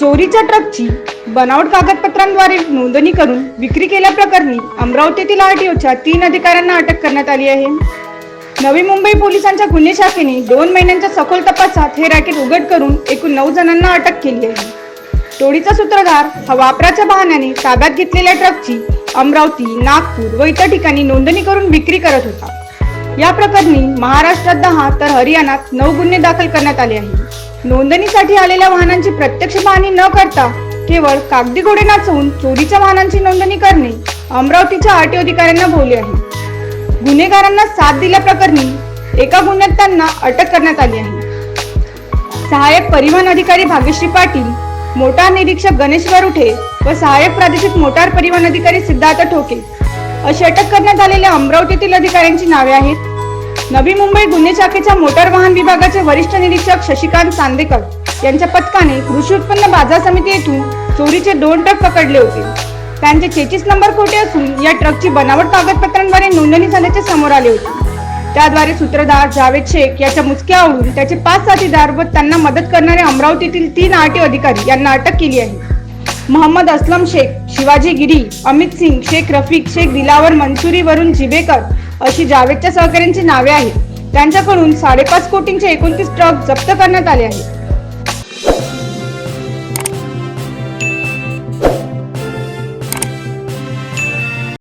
चोरीच्या ट्रकची बनावट कागदपत्रांद्वारे नोंदणी करून विक्री केल्याप्रकरणी अमरावतीतील आरटीओच्या तीन अधिकाऱ्यांना अटक करण्यात आली आहे. नवी मुंबई पोलिसांच्या गुन्हे शाखेने दोन महिन्यांच्या सखोल तपासात हे रॅकेट उघड करून एकूण नऊ जणांना अटक केली आहे. टोळीचा सूत्रधार हा वापराच्या बहाण्याने ताब्यात घेतलेल्या ट्रकची अमरावती नागपूर व इतर ठिकाणी नोंदणी करून विक्री करत होता. या प्रकरणी महाराष्ट्रात दहा तर हरियाणात नऊ गुन्हे दाखल करण्यात आले आहेत. नोंदणीसाठी आलेल्या वाहनांची प्रत्यक्ष पाहणी न करता केवळ कागदी घोडे नाचवून चोरीच्या वाहनांची नोंदणी करणे अमरावतीच्या आरटीओ अधिकाऱ्यांना भोवले आहे. गुन्हेगारांना साथ दिल्याप्रकरणी एका गुन्ह्यात त्यांना अटक करण्यात आली आहे. सहाय्यक परिवहन अधिकारी भाग्यश्री पाटील मोटार निरीक्षक गणेश वरुठे व सहाय्यक प्रादेशिक मोटार परिवहन अधिकारी सिद्धार्थ ठोके अशी अटक करण्यात आलेल्या अमरावतीतील अधिकाऱ्यांची नावे आहेत. नवी मुंबई गुन्हे शाखेच्या मोटार वाहन विभागाचे वरिष्ठ निरीक्षक शशिकांत चांदेकर यांच्या पथकाने कृषी उत्पन्न बाजार समिती येथून चोरीचे दोन ट्रक पकडले होते. त्यांचे चेचीस नंबर खोटे असून या ट्रकची बनावट कागदपत्रांद्वारे नोंदणी झाल्याचे समोर आले होते. त्याद्वारे सूत्रधार जावेद शेख याच्या मुसक्या त्याचे पाच साथीदार व त्यांना मदत करणारे अमरावतीतील तीन आरटी अधिकारी यांना अटक केली आहे. मोहम्मद असलम शेख शिवाजी गिरी अमित सिंग शेख रफिक शेख दिलावर मंसुरी वरून जिबेकर अशी जावेदच्या सहकाऱ्यांची नावे आहेत. त्यांच्याकडून साडेपाच कोटींचे एकोणतीस ट्रक जप्त करण्यात आले आहेत.